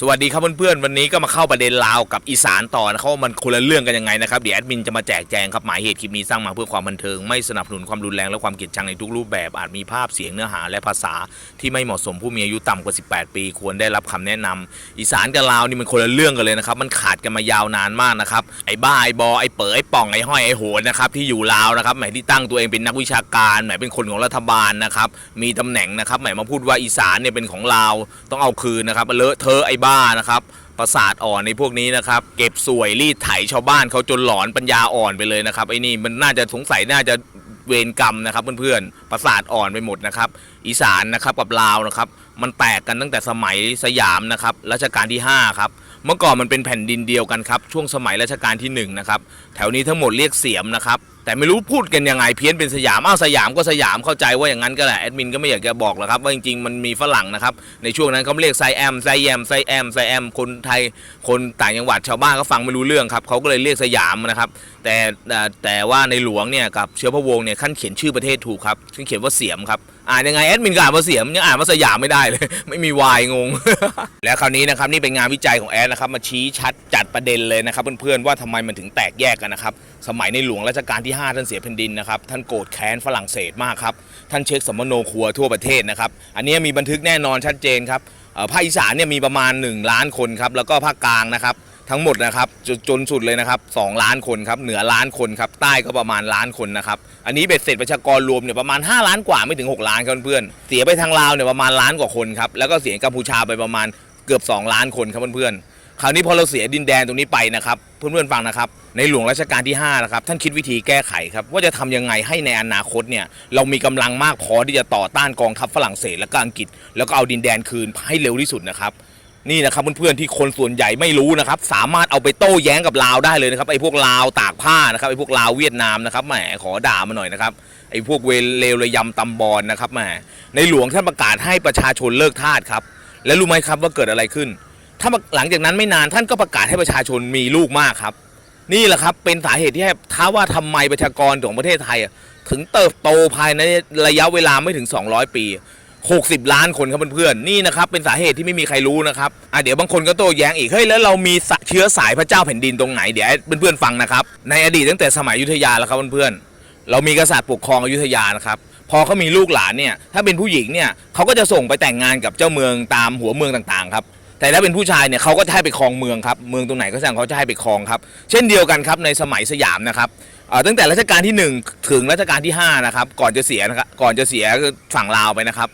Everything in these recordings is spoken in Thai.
สวัสดีครับเพื่อนๆวันนี้ก็มาเข้าประเด็นลาวกับอีสานต่อนะครับว่ามันคนละเรื่องกันยังไงนะครับเดี๋ยวแอดมินจะมาแจกแจงครับหมายเหตุคลิปนี้สร้างมาเพื่อความบันเทิงไม่สนับสนุนความรุนแรงและความเกลียดชังในทุกรูปแบบอาจมีภาพเสียงเนื้อหาและภาษาที่ไม่เหมาะสมผู้มีอายุต่ำกว่า 18 ปี ควรได้รับคำแนะนำอีสานกับลาวนี่มันคนละเรื่องกันเลยนะครับมันขาดกันมายาวนานมากนะครับไอ้บ้าไอ้บอไอ้เป๋อไอ้ป่องไอ้ห้อยไอ้โหนนะครับที่อยู่ลาวนะครับแหมที่ตั้งตัวเองเป็นนักวิชาการแหมเป็นคนของรัฐบาลนะครับมีตำแหน่งนะครับแหมมาพูดว่าอีสานเนี่ยเป็นของลาวต้องเอาคืนนะครับเลอะเทอะไอ้บ้าานะครับประสาทอ่อนในพวกนี้นะครับ เก็บสวยรีดไถชาวบ้านเขาจนหลอนปัญญาอ่อนไปเลยนะครับไอ้นี่มันน่าจะสงสัยน่าจะเวรกรรมนะครับเพื่อนๆ ประสาทอ่อนไปหมดนะครับ อีสานนะครับกับลาวนะครับ มันแตกกันตั้งแต่สมัยสยามนะครับรัชกาลที่ 5 ครับ เมื่อก่อนมันเป็นแผ่นดินเดียวกันครับ ช่วงสมัยรัชกาลที่หนึ่งนะครับ แถวนี้ทั้งหมดเรียกเสียมนะครับ แต่ไม่รู้พูดกันยังไงเพี้ยนเป็นสยามอ้าวสยามก็สยามเข้าใจว่าอย่างนั้นก็แหละแอดมินก็ไม่อยากจะบอกหรอกครับว่าจริงๆมันมีฝรั่งนะครับในช่วงนั้นเขาเรียกไซแอมไซแอมไซแอมไซแอมคนไทยคนต่างจังหวัดชาวบ้านก็ฟังไม่รู้เรื่องครับเขาก็เลยเรียกสยามนะครับแต่แต่ว่าในหลวงเนี่ยกับเชื้อพระวงศ์เนี่ยขั้นเขียนชื่อประเทศถูกครับขั้นเขียนว่าเสียมครับ อ่านยังไงแอดมินก็อ่านว่าเสียมยังอ่านว่าสยามไม่ได้เลย ไม่มีวายงง แล้วคราวนี้นะครับนี่เป็นงานวิจัยของแอดนะครับมาชี้ชัดจัดประเด็นเลยนะครับเพื่อนๆว่าทำไมมันถึงแตกแยกกันนะครับสมัยในหลวงรัชกาลที่ 5 ท่านเสียแผ่นดินนะครับท่านโกรธแค้นฝรั่งเศสมากครับท่านเช็คสมโนครัวทั่วประเทศนะครับอันนี้มีบันทึกแน่นอนชัดเจนครับภาคอีสานเนี่ยมีประมาณ 1 ล้านคนครับแล้วก็ภาคกลางนะครับ ทั้งหมดนะครับจนจนสุดเลยนะครับ2ล้านคนครับเหนือล้านคนครับใต้ก็ประมาณล้านคนนะครับอันนี้เบ็ดเสร็จประชากรรวมเนี่ยประมาณ 5 ล้านกว่าไม่ถึง 6 ล้านครับเพื่อนเสียไปทางลาวเนี่ยประมาณล้านกว่าคนครับแล้วก็เสียกัมพูชาไปประมาณเกือบ 2 ล้านคนครับเพื่อนคราวนี้พอเราเสียดินแดนตรงนี้ไปนะครับเพื่อนๆฟังนะครับในหลวงรัชกาลที่5นะครับท่านคิดวิธีแก้ไขครับว่าจะทำยังไงให้ในอนาคตเนี่ยเรามีกำลังมากพอที่จะต่อต้านกองทัพฝรั่งเศสและก็อังกฤษแล้วก็เอาดินแดนคืนให้เร็วที่สุดนะครับ นี่นะครับเพื่อนๆที่คนส่วนใหญ่ไม่รู้นะครับ สามารถเอาไปโต้แย้งกับลาวได้เลยนะครับไอ้พวกลาวตากผ้านะครับไอ้พวกลาวเวียดนามนะครับแหมขอด่ามาหน่อยนะครับไอ้พวกเวรเลวระยำตำบอลนะครับแหมในหลวงท่านประกาศให้ประชาชนเลิกทาสครับและรู้ไหมครับว่าเกิดอะไรขึ้น ถ้าหลังจากนั้นไม่นานท่านก็ประกาศให้ประชาชนมีลูกมากครับ นี่แหละครับเป็นสาเหตุที่ให้ท้าว่าทำไมประชากรของประเทศไทย ถึงเติบโตภายในระยะเวลาไม่ถึง 200 ปี 60 ล้านคนครับเพื่อนๆนี่นะครับเป็นสาเหตุที่ไม่มีใครรู้นะครับอะเดี๋ยวบางคนก็โต้แย้งอีกเฮ้ยแล้วเรามีเชื้อสายพระเจ้าแผ่นดินตรงไหนเดี๋ยวเพื่อนๆฟังนะครับในอดีตตั้งแต่สมัยอยุธยาแล้วครับเพื่อนๆเรามีกษัตริย์ปกครองอยุธยานะครับพอเขามีลูกหลานเนี่ยถ้าเป็นผู้หญิงเนี่ยเขาก็จะส่งไปแต่งงานกับเจ้าเมืองตามหัวเมืองต่างๆครับแต่ถ้าเป็นผู้ชายเนี่ยเขาก็จะให้ไปครองเมืองครับเมืองตรงไหนก็ช่งเขาจะให้ไปครองครับ เช่นเดียวกันครับในสมัยสยามนะครับตั้งแต่รัชกาลที่ 1 ถึงรัชกาลที่5นะครับก่อนจะเสียนะครับก่อนจะเสียฝั่งลาวไปนะครับ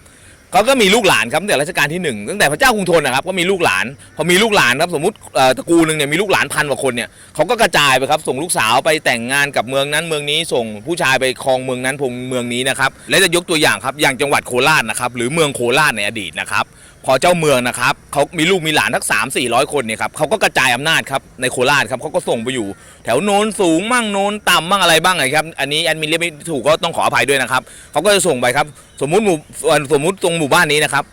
เขาก็มีลูกหลานครับตั้งแต่รัชกาลที่1ตั้งแต่พระเจ้ากรุงธนนะครับก็มีลูกหลานพอมีลูกหลานครับสมมติเอ่อตระกูลหนึ่งเนี่ยมีลูกหลานพันกว่าคนเนี่ยเขาก็กระจายไปครับส่งลูกสาวไปแต่งงานกับเมืองนั้นเมืองนี้ส่งผู้ชายไปครองเมืองนั้นพงเมืองนี้นะครับและจะยกตัวอย่างครับอย่างจังหวัดโคราชนะครับหรือเมืองโคราชในอดีตนะครับ พอเจ้าเมืองนะครับเขามีลูกมีหลานทั้งสามสี่ร้อยคนเนี่ยครับเขาก็กระจายอำนาจครับในโคราชครับเขาก็ส่งไปอยู่ แถวโน้นสูงมั่งโน้นต่ำมั่งอะไรบ้างไงครับอันนี้แอดมินเรียกไม่ถูกก็ต้องขออภัยด้วยนะครับเขาก็จะส่งไปครับ สมมุติหมู่สมมุติตรงหมู่บ้านนี้นะครับ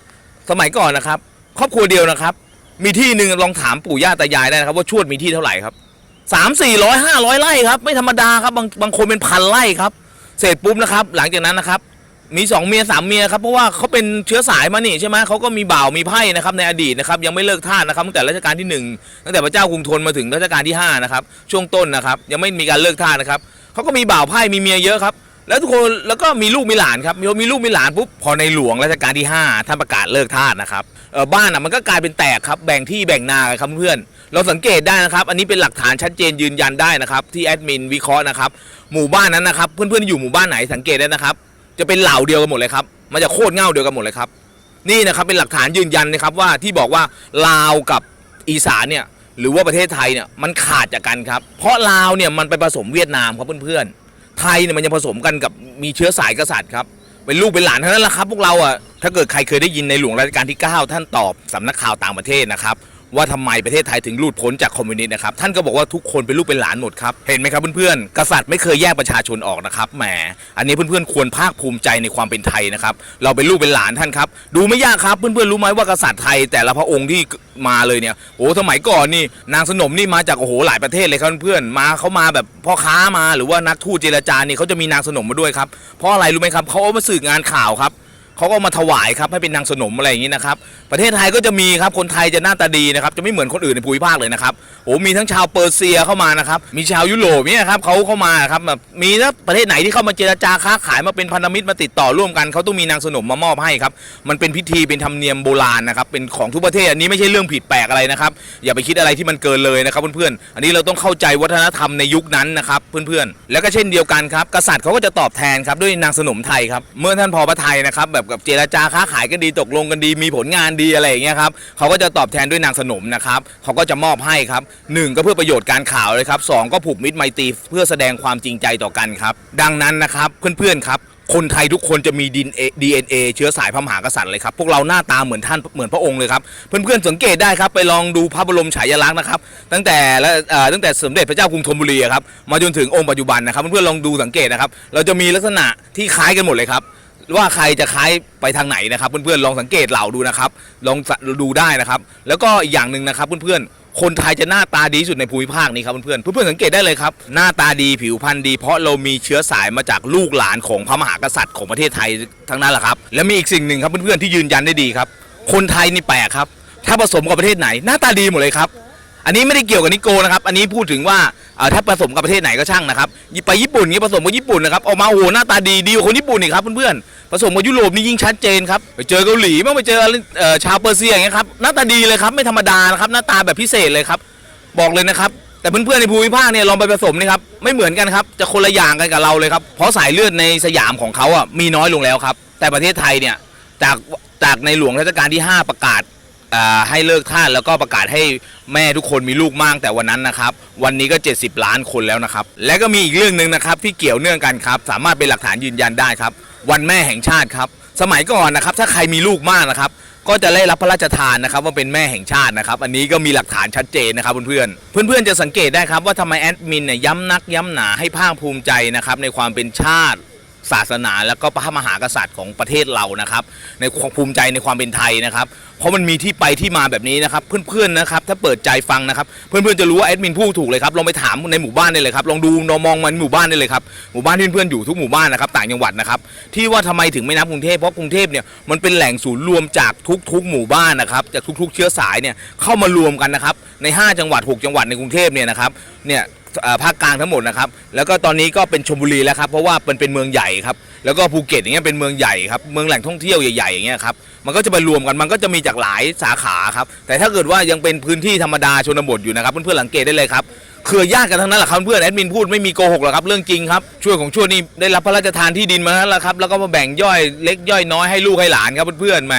สมัยก่อนนะครับ ครอบครัวเดียวนะครับ มีที่หนึ่งลองถามปู่ย่าตายายได้นะครับ ว่าชวดมีที่เท่าไหร่ครับสามสี่ร้อยห้าร้อยไร่ครับไม่ธรรมดาครับบางบางคนเป็นพันไร่ครับ เสร็จปุ๊บนะครับ หลังจากนั้นนะครับ มีสองเมียสามเมียครับเพราะว่าเขาเป็นเชื้อสายมานี่ใช่ไหมเขาก็มีบ่าวมีไพ่นะครับในอดีตนะครับยังไม่เลิกท่าสนะครับตั้งแต่รัชกาลที่หนึ่งตั้งแต่พระเจ้ากรุงธนมาถึงรัชกาลที่ห้านะครับช่วงต้นนะครับยังไม่มีการเลิกท่าสนะครับเขาก็มีบ่าวไพ่มีเมียเยอะครับแล้วทุกคนแล้วก็มีลูกมีหลานครับมีมีลูกมีหลานปุ๊บพอในหลวงรัชกาลที่ห้าท่านประกาศเลิกทาสนะครับบ้านอะมันก็กลายเป็นแตกครับแบ่งที่แบ่งนาครับเพื่อนเราสังเกตได้นะครับ อันนี้เป็นหลักฐานชัดเจนยืนยันได้นะครับ ที่แอดมินวิเคราะห์นะครับหมู่บ้านนั้นนะครับ เพื่อนๆอยู่หมู่บ้านไหนสังเกตได้นะครับ จะเป็นเหล่าเดียวกันหมดเลยครับ มันจะโคตรเง่าเดียวกันหมดเลยครับ นี่นะครับเป็นหลักฐานยืนยันนะครับว่าที่บอกว่าลาวกับอีสานเนี่ยหรือว่าประเทศไทยเนี่ยมันขาดจากกันครับ เพราะลาวเนี่ยมันไปผสมเวียดนามครับเพื่อนๆ ไทยเนี่ยมันยังผสมกันกับมีเชื้อสายกษัตริย์ครับเป็นลูกเป็นหลานเท่านั้นแหละครับ พวกเราอะถ้าเกิดใครเคยได้ยินในหลวงรัชกาลที่ 9 ท่านตอบสำนักข่าวต่างประเทศนะครับ ว่าทำไมประเทศไทยถึงหลุดพ้นจากคอมมิวนิสต์นะครับท่านก็บอกว่าทุกคนเป็นลูกเป็นหลานหมดครับเห็นไหมครับเพื่อนๆกษัตริย์ไม่เคยแยกประชาชนออกนะครับแหมอันนี้เพื่อนๆควรภาคภูมิใจในความเป็นไทยนะครับเราเป็นลูกเป็นหลานท่านครับดูไม่ยากครับเพื่อนๆรู้ไหมว่ากษัตริย์ไทยแต่ละพระองค์ที่มาเลยเนี่ยโอ้สมัยก่อนนี่นางสนมนี่มาจากโอ้โหหลายประเทศเลยครับเพื่อนๆมาเขามาแบบพ่อค้ามาหรือว่านักทูตเจรจานี่เขาจะมีนางสนมมาด้วยครับเพราะอะไรรู้ไหมครับเขาเอามาสื่องานข่าวครับ เขาก็มาถวายครับให้เป็นนางสนมอะไรอย่างนี้นะครับ ประเทศไทยก็จะมีครับคนไทยจะหน้าตาดีนะครับจะไม่เหมือนคนอื่นในภูมิภาคเลยนะครับโอ้มีทั้งชาวเปอร์เซียเข้ามานะครับมีชาวยุโรปเนี่ยครับเขาเข้ามาครับแบบมีนะประเทศไหนที่เข้ามาเจรจาค้าขายมาเป็นพันธมิตรมาติดต่อร่วมกันเขาต้องมีนางสนมมามอบให้ครับมันเป็นพิธีเป็นธรรมเนียมโบราณนะครับเป็นของทุกประเทศอันนี้ไม่ใช่เรื่องผิดแปลกอะไรนะครับอย่าไปคิดอะไรที่มันเกินเลยนะครับเพื่อนๆอันนี้เราต้องเข้าใจวัฒนธรรมในยุคนั้นนะครับเพื่อนๆ แล้วก็เช่นเดียวกันครับกษัตริย์เขาก็จะตอบแทนครับด้วยนางสนมไทยครับเมื่อท่านพอพระไทยนะครับแบบกับเจรจาค้าขายกันดีตกลงกันดีมีผลงานดีอะไรอย่างเงี้ยครับเขาก็จะตอบแทนด้วยนางสนมนะครับเขาก็จะมอบให้ครับหนึ่งก็เพื่อประโยชน์การข่าวเลยครับสองก็ผูกมิตรไมตรีเพื่อแสดงความจริงใจต่อกันครับ ดังนั้นนะครับเพื่อนๆครับคนไทยทุกคนจะมีดินดีเอ็นเอเชื้อสายพระมหากษัตริย์เลยครับ พวกเราหน้าตาเหมือนท่านเหมือนพระองค์เลยครับ เพื่อนๆสังเกตได้ครับ ไปลองดูพระบรมฉายาลักษณ์นะครับ ตั้งแต่และเอ่อตั้งแต่สมเด็จพระเจ้ากรุงธนบุรีครับมาจนถึงองค์ปัจจุบันนะครับ เพื่อนๆลองดูสังเกตนะครับ เราจะมีลักษณะที่คล้ายกันหมดเลยครับ ว่าใครจะคล้ายไปทางไหนนะครับเพื่อนๆลองสังเกตเหล่าดูนะครับ ลองดูได้นะครับ แล้วก็อีกอย่างหนึ่งนะครับเพื่อนๆคนไทยจะหน้าตาดีสุดในภูมิภาคนี้ครับเพื่อนๆเพื่อนๆสังเกตได้เลยครับหน้าตาดีผิวพรรณดีเพราะเรามีเชื้อสายมาจากลูกหลานของพระมหากษัตริย์ของประเทศไทยทั้งนั้นแหละครับและมีอีกสิ่งหนึ่งครับเพื่อนๆที่ยืนยันได้ดีครับ คนไทยนี่แปลกครับ ถ้าผสมกับประเทศไหนหน้าตาดีหมดเลยครับ อันนี้ไม่ได้เกี่ยวกับนิโกนะครับอันนี้พูดถึงว่าอ่อถ้าผสมกับประเทศไหนก็ช่างนะครับไปญี่ปุ่นนี้ผสมกับญี่ปุ่นนะครับออกมาโอ้โหหน้าตาดีดีกว่าคนญี่ปุ่นอีกครับเพื่อนๆผสมกับยุโรปนี่ยิ่งชัดเจนครับไปเจอเกาหลีบ้างไปเจอเอ่อชาวเปอร์เซียอย่างเงี้ยครับหน้าตาดีเลยครับไม่ธรรมดานะครับหน้าตาแบบพิเศษเลยครับบอกเลยนะครับแต่เพื่อนๆในภูมิภาคเนี่ยลองไปผสมนี่ครับไม่เหมือนกันครับจะคนละอย่างกันกับเราเลยครับเพราะสายเลือดในสยามของเขาอะมีน้อยลงแล้วครับแต่ประเทศไทยเนี่ยจากจากในหลวงรัชกาลที่ 5 ประกาศ อ่าให้เลิกทาสแล้วก็ประกาศให้แม่ทุกคนมีลูกมากแต่วันนั้นนะครับ วันนี้ก็ 70 ล้านคนแล้วนะครับ และก็มีอีกเรื่องหนึ่งนะครับที่เกี่ยวเนื่องกันครับ สามารถเป็นหลักฐานยืนยันได้ครับ วันแม่แห่งชาติครับ สมัยก่อนนะครับ ถ้าใครมีลูกมากนะครับ ก็จะได้รับพระราชทานนะครับว่าเป็นแม่แห่งชาตินะครับ อันนี้ก็มีหลักฐานชัดเจนนะครับเพื่อนๆเพื่อนๆจะสังเกตได้ครับว่าทำไมแอดมินเนี่ยย้ำนักย้ำหนาให้ภาคภูมิใจนะครับในความเป็นชาติ ศาสนา แล้วก็พระมหากษัตริย์ของประเทศเรานะครับ ในความภูมิใจในความเป็นไทยนะครับ เพราะมันมีที่ไปที่มาแบบนี้นะครับ เพื่อนๆนะครับถ้าเปิดใจฟังนะครับ เพื่อนๆจะรู้ว่าแอดมินพูดถูกเลยครับลองไปถามในหมู่บ้านได้เลยครับลองดูลองมองมันหมู่บ้านได้เลยครับหมู่บ้านที่เพื่อนๆอยู่ทุกหมู่บ้านนะครับต่างจังหวัดนะครับที่ว่าทำไมถึงไม่นับกรุงเทพเพราะกรุงเทพเนี่ยมันเป็นแหล่งศูนย์รวมจากทุกๆ หมู่บ้านนะครับจากทุก ๆ เชื้อสายเนี่ยเข้ามารวมกันนะครับใน 5 จังหวัด 6 จังหวัดในกรุงเทพเนี่ยนะครับเนี่ย ภาคกลางทั้งหมดนะครับ แล้วก็ตอนนี้ก็เป็นชลบุรีแล้วครับ เพราะว่ามันเป็นเมืองใหญ่ครับ แล้วก็ภูเก็ตอย่างเงี้ยเป็นเมืองใหญ่ครับ เมืองแหล่งท่องเที่ยวใหญ่ๆอย่างเงี้ยครับ มันก็จะไปรวมกัน มันก็จะมีจากหลายสาขาครับ แต่ถ้าเกิดว่ายังเป็นพื้นที่ธรรมดาชนบทอยู่นะครับ เพื่อนๆสังเกตได้เลยครับ เครือญาติกันทั้งนั้นแหละครับเพื่อนแอดมินพูดไม่มีโกหกหรอกครับเรื่องจริงครับช่วยของช่วยนี่ได้รับพระราชทานที่ดินมาแล้วละครับแล้วก็มาแบ่งย่อยเล็กย่อยน้อยให้ลูกให้หลานครับเพื่อนๆแหม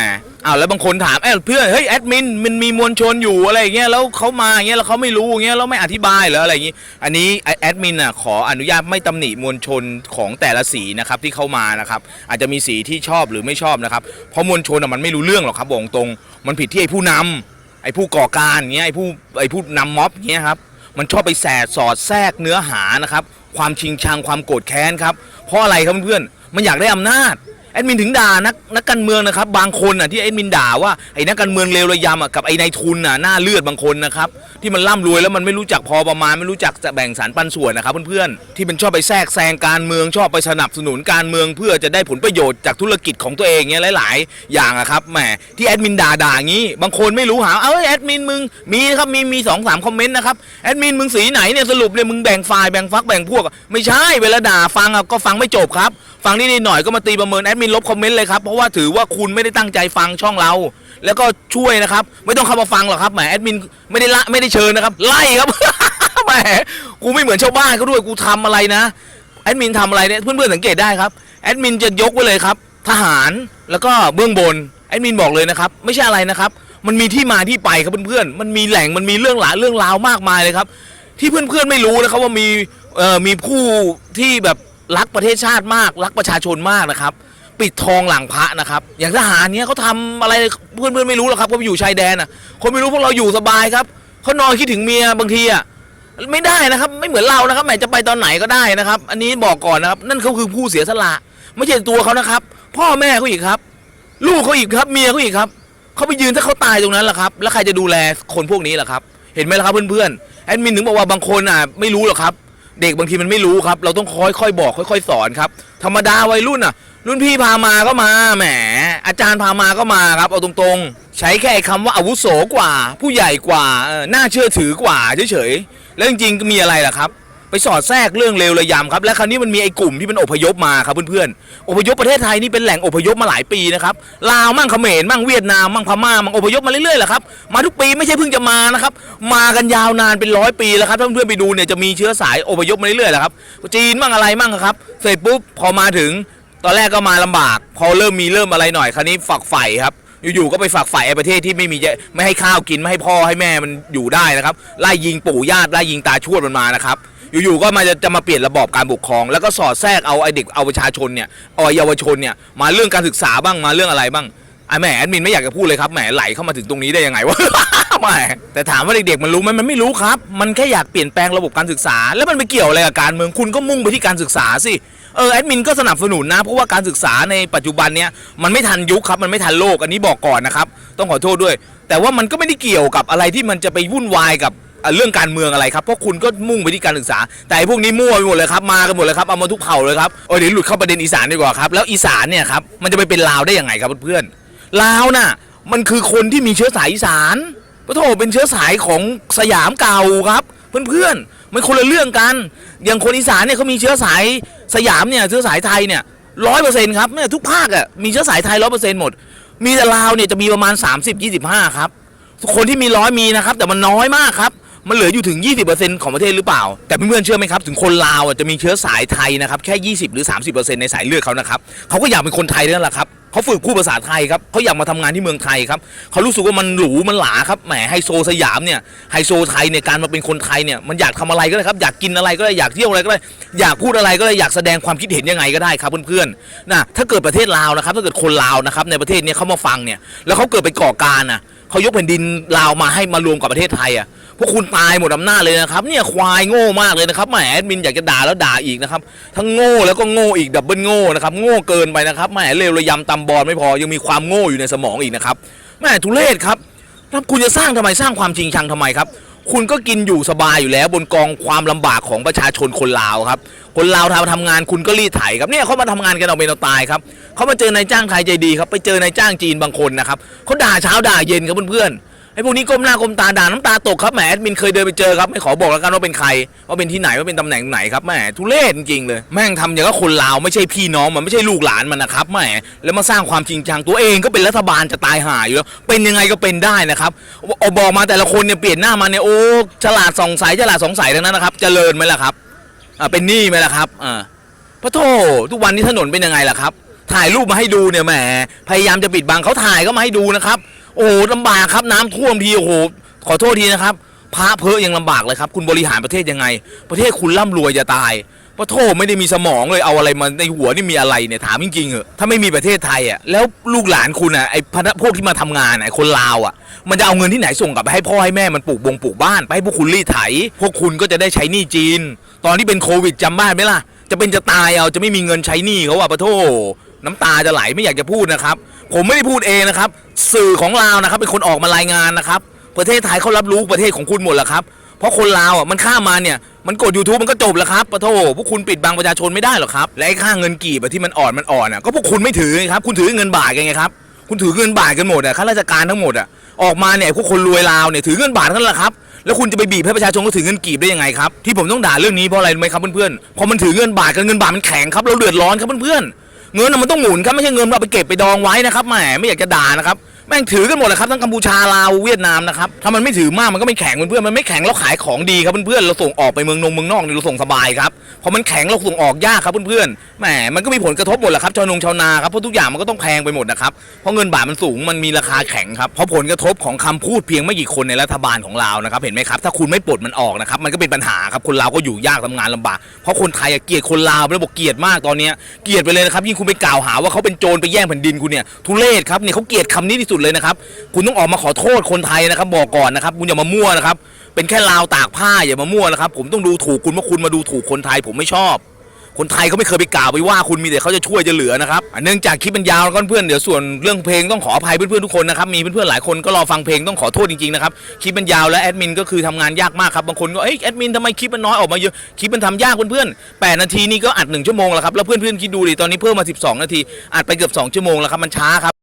อ้าวแล้วบางคนถามเอ้ยเพื่อนเฮ้ยแอดมินมันมีมวลชนอยู่อะไรอย่างเงี้ยแล้วเขามาอย่างเงี้ยแล้วเขาไม่รู้อย่างเงี้ยแล้วไม่อธิบายเหรออะไรอย่างงี้ อันนี้แอดมินอะขออนุญาตไม่ตำหนิมวลชนของแต่ละสีนะครับที่เข้ามานะครับอาจจะมีสีที่ชอบหรือไม่ชอบนะครับเพราะมวลชนอะมันไม่รู้เรื่องหรอกครับบอกตรงมันผิดที่ไอ้ผู้นำไอ้ผู้ก่อการเงี้ยไอ้ผู้ไอ้ผู้นำม็อบเงี้ยครับ มันชอบไปแสดสอดแทรกเนื้อหานะครับ ความชิงชังความโกรธแค้นครับ เพราะอะไรครับเพื่อนมันอยากได้อำนาจ แอดมินถึงด่านักนักการเมืองนะครับ บางคนอะที่แอดมินด่าว่าไอ้นักการเมืองเลวระยำอะกับไอ้นายทุนอะหน้าเลือดบางคนนะครับที่มันร่ำรวยแล้วมันไม่รู้จักพอประมาณไม่รู้จักจะแบ่งสารปันส่วนนะครับเพื่อนๆที่มันชอบไปแทรกแซงการเมืองชอบไปสนับสนุนการเมืองเพื่อจะได้ผลประโยชน์จากธุรกิจของตัวเองเงี้ยหลาย ๆ อย่างอะครับแหมที่แอดมินด่าด่างี้ บางคนไม่รู้หาเอ้ยแอดมินมึงมีนะครับมีมีสองสามคอมเมนต์นะครับแอดมินมึงสีไหนเนี่ยสรุปเลยมึงแบ่งฝ่ายแบ่งฟักแบ่งพวก ไม่ใช่เวลาด่าฟังอะก็ฟังไม่จบครับ ฟังนิดหน่อยก็มาตีประเมินแอดมินลบคอมเมนต์เลยครับ เพราะว่าถือว่าคุณไม่ได้ตั้งใจฟังช่องเรา แล้วก็ช่วยนะครับ ไม่ต้องเข้ามาฟังหรอกครับแหมแอดมินไม่ได้ละไม่ได้เชิญนะครับ ไล่ครับ แหมกูไม่เหมือนชาวบ้านเขาด้วยกูทำอะไรนะแอดมินทำอะไรเนี่ยเพื่อนๆสังเกตได้ครับแอดมินจะยกไว้เลยครับ ทหารแล้วก็เบื้องบนแอดมินบอกเลยนะครับ ไม่ใช่อะไรนะครับ มันมีที่มาที่ไปครับเพื่อนๆมันมีแหล่งมันมีเรื่องหลาเรื่องราวมากมายเลยครับ ที่เพื่อนๆไม่รู้นะครับว่ามีเอ่อมีผู้ที่แบบรักประเทศชาติมาก รักประชาชนมากนะครับ ปิดทองหลังพระนะครับ อย่างทหารเนี้ยเขาทำอะไรเพื่อนเพื่อนไม่รู้หรอกครับเขาไปอยู่ชายแดนอะ คนไม่รู้พวกเราอยู่สบายครับเขานอนคิดถึงเมียบางทีอะไม่ได้นะครับ ไม่เหมือนเรานะครับแหมจะไปตอนไหนก็ได้นะครับ อันนี้บอกก่อนนะครับ นั่นเขาคือผู้เสียสละ ไม่ใช่ตัวเขานะครับ พ่อแม่เขาอีกครับ ลูกเขาอีกครับ เมียเขาอีกครับเขาไปยืนถ้าเขาตายตรงนั้นแหละครับ แล้วใครจะดูแลคนพวกนี้ล่ะครับ เห็นไหมล่ะครับเพื่อนๆแอดมินถึงบอกว่าบางคนอะไม่รู้หรอกครับ เด็กบางทีมันไม่รู้ครับ เราต้องค่อยๆบอก ค่อย ๆ สอนครับธรรมดาวัยรุ่นอะ รุ่นพี่พามาก็มาแหมอาจารย์พามาก็มาครับเอาตรงๆ ใช้แค่คำว่าอาวุโสกว่า ผู้ใหญ่กว่าเออน่าเชื่อถือกว่าเฉยๆแล้วจริงๆมีอะไรล่ะครับ ไปสอดแทรกเรื่องเลวระยำครับและคราวนี้มันมีไอ้กลุ่มที่มันอพยพมาครับเพื่อนๆอพยพประเทศไทยนี่เป็นแหล่งอพยพมาหลายปีนะครับลาวมั่งเขมรมั่งเวียดนามมั่งพม่ามั่งอพยพมาเรื่อยๆแหละครับมาทุกปีไม่ใช่เพิ่งจะมานะครับมากันยาวนานเป็นร้อยปีแล้วครับถ้าเพื่อนๆไปดูเนี่ยจะมีเชื้อสายอพยพมาเรื่อยๆแหละครับจีนมั่งอะไรมั่งครับเสร็จปุ๊บพอมาถึง ตอนแรกก็มาลำบาก พอเริ่มมีเริ่มอะไรหน่อยคราวนี้ฝักใฝ่ครับ อยู่ๆก็ไปฝักใฝ่ไอ้ประเทศที่ไม่มีไม่ให้ข้าวกินไม่ให้พ่อให้แม่มันอยู่ได้นะครับไล่ยิงปู่ญาติไล่ยิงตาชวดมันมานะครับอยู่ๆก็มาจะจะมาเปลี่ยนระบอบการปกครอง แล้วก็สอดแทรกเอาไอเด็กเอาประชาชนเนี่ยเอาเยาวชนเนี่ยมาเรื่องการศึกษาบ้างมาเรื่องอะไรบ้างไอแหมแอดมินไม่อยากจะพูดเลยครับแหมไหลเข้ามาถึงตรงนี้ได้ยังไงวะ แหมแต่ถามว่าเด็กๆมันรู้ไหมมันไม่รู้ครับ มันแค่อยากเปลี่ยนแปลงระบบการศึกษา แล้วมันไปเกี่ยวอะไรกับการเมืองคุณก็มุ่งไปที่การศึกษาสิเออแอดมินก็สนับสนุนนะเพราะว่าการศึกษาในปัจจุบันเนี่ยมันไม่ทันยุคครับมันไม่ทันโลกอันนี้บอกก่อนนะครับต้องขอโทษด้วย แต่ว่ามันก็ไม่ได้เกี่ยวกับอะไรที่มันจะไปวุ่นวายกับเรื่องการเมืองอะไรครับเพราะคุณก็มุ่งไปที่การศึกษา แต่ไอ้พวกนี้มั่วไปหมดเลยครับมากันหมดเลยครับเอามาทุกเผ่าเลยครับโอ้ยเดี๋ยวหลุดเข้าประเด็นอีสานดีกว่าครับแล้วอีสานเนี่ยครับมันจะไปเป็นลาวได้ยังไงครับเพื่อนๆลาวน่ะมันคือคนที่มีเชื้อสายอีสาน โถเป็นเชื้อสายของสยามเก่าครับเพื่อนๆมันคนละเรื่องกัน อย่างคนอีสานเนี่ยเขามีเชื้อสายสยามเนี่ยเชื้อสายไทยเนี่ยร้อยเปอร์เซ็นต์ครับเนี่ยทุกภาคอะมีเชื้อสายไทยร้อยเปอร์เซ็นต์หมด มีแต่ลาวเนี่ยจะมีประมาณ 30 25 ครับ คนที่มีร้อยมีนะครับ แต่มันน้อยมากครับ มันเหลืออยู่ถึง 20%ของประเทศหรือเปล่า แต่เพื่อนๆเชื่อไหมครับ ถึงคนลาวอะจะมีเชื้อสายไทยนะครับแค่ 20 หรือ 30%ในสายเลือดเขานะครับเขาก็อยากเป็นคนไทยนั่นแหละครับ เขาฝึกพูดภาษาไทยครับเขาอยากมาทำงานที่เมืองไทยครับเขารู้สึกว่ามันหรูมันหลาครับแหมไฮโซสยามเนี่ยไฮโซไทยเนี่ยการมาเป็นคนไทยเนี่ยมันอยากทำอะไรก็ได้ครับอยากกินอะไรก็ได้อยากเที่ยวอะไรก็ได้อยากพูดอะไรก็ได้อยากแสดงความคิดเห็นยังไงก็ได้ครับเพื่อนๆนะถ้าเกิดประเทศลาวนะครับถ้าเกิดคนลาวนะครับในประเทศเนี้เขามาฟังเนี่ยแล้วเขาเกิดไปก่อการนะ เขายกแผ่นดินลาวมาให้มารวมกับประเทศไทยอะพวกคุณตายหมดอำนาจเลยนะครับเนี่ยควายโง่มากเลยนะครับแหมแอดมินอยากจะด่าแล้วด่าอีกนะครับทั้งโง่แล้วก็โง่อีกดับเบิลโง่นะครับโง่เกินไปนะครับแหมเลวระยำตำบอลไม่พอยังมีความโง่อยู่ในสมองอีกนะครับแหมทุเรศครับแล้วคุณจะสร้างทำไมสร้างความจริงชังทำไมครับ คุณก็กินอยู่สบายอยู่แล้ว บนกองความลำบากของประชาชนคนลาวครับ คนลาวทำทำงานคุณก็รีดไถครับเนี่ยเขามาทำงานกันเอาเป็นเอาตายครับเขามาเจอนายจ้างไทยใจดีครับไปเจอนายจ้างจีนบางคนนะครับเขาด่าเช้าด่าเย็นครับเพื่อนๆ ไอ้พวกนี้ก้มหน้าก้มตาด่าน้ำตาตกครับแหมแอดมินเคยเดินไปเจอครับไม่ขอบอกแล้วกันว่าเป็นใครว่าเป็นที่ไหนว่าเป็นตำแหน่งไหนครับแหมทุเรศจริงเลยแม่งทำอย่างกับคนลาวไม่ใช่พี่น้องมันไม่ใช่ลูกหลานมันนะครับแหมแล้วมาสร้างความจริงจังตัวเองก็เป็นรัฐบาลจะตายห่าอยู่แล้วเป็นยังไงก็เป็นได้นะครับเอาบอกมาแต่ละคนเนี่ยเปลี่ยนหน้ามาเนี่ยโอ้ฉลาดสองสายฉลาดสองสายทั้งนั้นนะครับเจริญไหมล่ะครับอ่าเป็นหนี้ไหมล่ะครับอ่าพระโททุกวันนี้ถนนเป็นยังไงล่ะครับถ่ายรูปมาให้ดูเนี่ยแหมพยายามจะปิดบังเขาถ่ายก็มาให้ดูนะครับ โอ้ลำบากครับน้ำท่วมทีโอ้โหขอโทษทีนะครับพระเพอยังลำบากเลยครับ คุณบริหารประเทศยังไง ประเทศคุณร่ำรวยจะตายพระโทษไม่ได้มีสมองเลยเอาอะไรมาในหัวนี่มีอะไรเนี่ยถามจริงๆเหอะถ้าไม่มีประเทศไทยอะแล้วลูกหลานคุณอะไอ้พนักพวกที่มาทำงานไอ้คนลาวอะ มันจะเอาเงินที่ไหนส่งกลับไปให้พ่อให้แม่มันปลูกบงปลูกบ้านไปให้พวกคุณรีดไถ พวกคุณก็จะได้ใช้หนี้จีน ตอนที่เป็นโควิดจำบ้านไหมล่ะจะเป็นจะตายเอาจะไม่มีเงินใช้หนี้เขาอะปะโท น้ำตาจะไหลไม่อยากจะพูดนะครับ ผมไม่ได้พูดเองนะครับ สื่อของลาวนะครับ เป็นคนออกมารายงานนะครับ ประเทศไทยเขารับรู้ประเทศของคุณหมดแล้วครับ เพราะคนลาวอะมันข้ามมาเนี่ยมันกด YouTube มันก็จบแล้วครับปะโทพวกคุณปิดบังประชาชนไม่ได้หรอกครับ และไอ้ค่าเงินกีบที่มันอ่อนมันอ่อนอะก็พวกคุณไม่ถือไงครับ คุณถือเงินบาทกันไงครับ คุณถือเงินบาทกันหมดอะข้าราชการทั้งหมดอะออกมาเนี่ยพวกคนรวยลาวเนี่ยถือเงินบาททั้งนั้นแหละครับแล้วคุณจะไปบีบให้ประชาชนก็ถือเงินกีบได้ยังไงครับที่ผมต้องด่าเรื่องนี้เพราะอะไรไหมครับเพื่อนๆพอมันถือเงินบาทกับเงินบาทมันแข็งครับเราเดือดร้อนครับเพื่อนๆ เงินน่ะมันต้องหมุนครับไม่ใช่เงินเราไปเก็บไปดองไว้นะครับแหมไม่อยากจะด่านะครับ แม่งถือกันหมดเลยครับทั้งกัมพูชาลาวเวียดนามนะครับถ้ามันไม่ถือมากมันก็ไม่แข็งเพื่อนๆมันไม่แข็งเราขายของดีครับเพื่อนๆเราส่งออกไปเมืองนงเมืองนอกนี่เราส่งสบายครับพอมันแข็งเราส่งออกยากครับเพื่อนๆแหมมันก็มีผลกระทบหมดแหละครับชาวนงชาวนาครับเพราะทุกอย่างมันก็ต้องแพงไปหมดนะครับเพราะเงินบาทมันสูงมันมีราคาแข็งครับเพราะผลกระทบของคำพูดเพียงไม่กี่คนในรัฐบาลของเรานะครับเห็นไหมครับถ้าคุณไม่ปลดมันออกนะครับมันก็เป็นปัญหาครับคนลาวก็อยู่ยากทำงานลำบากเพราะคนไทยเกลียดคนลาวแล้วบอกเกลียดมากตอนนี้เกลียดไปเลยนะครับยิ่งคุณไปกล่าวหาว่าเขาเป็นโจรไปแย่งแผ่นดินคุณเนี่ยทุเรศครับเนี่ยเขาเกลียดคำนี้ที่สุดเลยนะครับ คุณต้องออกมาขอโทษคนไทยนะครับ บอกก่อนนะครับ คุณอย่ามามั่วนะครับ เป็นแค่ลาวตากผ้าอย่ามามั่วนะครับ ผมต้องดูถูกคุณว่าคุณมาดูถูกคนไทย ผมไม่ชอบ คนไทยเขาไม่เคยไปกล่าวไปว่าคุณมีแต่เขาจะช่วยจะเหลือนะครับเนื่องจากคลิปมันยาวแล้วก็เพื่อนเดี๋ยวส่วนเรื่องเพลงต้องขออภัยเพื่อนๆทุกคนนะครับมีเพื่อนๆหลายคนก็รอฟังเพลงต้องขอโทษจริงๆนะครับคลิปมันยาวและแอดมินก็คือทำงานยากมากครับบางคนก็เอ้ยแอดมินทำไมคลิปมันน้อยออกมาเยอะคลิปมันทำยากเพื่อนๆแปดนาทีนี่ก็อัดหนึ่งชั่วโมงแล้วครับแล้วเพื่อนๆคิดดูดิตอนนี้เพิ่มมา 12 นาทีอัดไปเกือบ2ชั่วโมงแล้วครับมันช้าครับ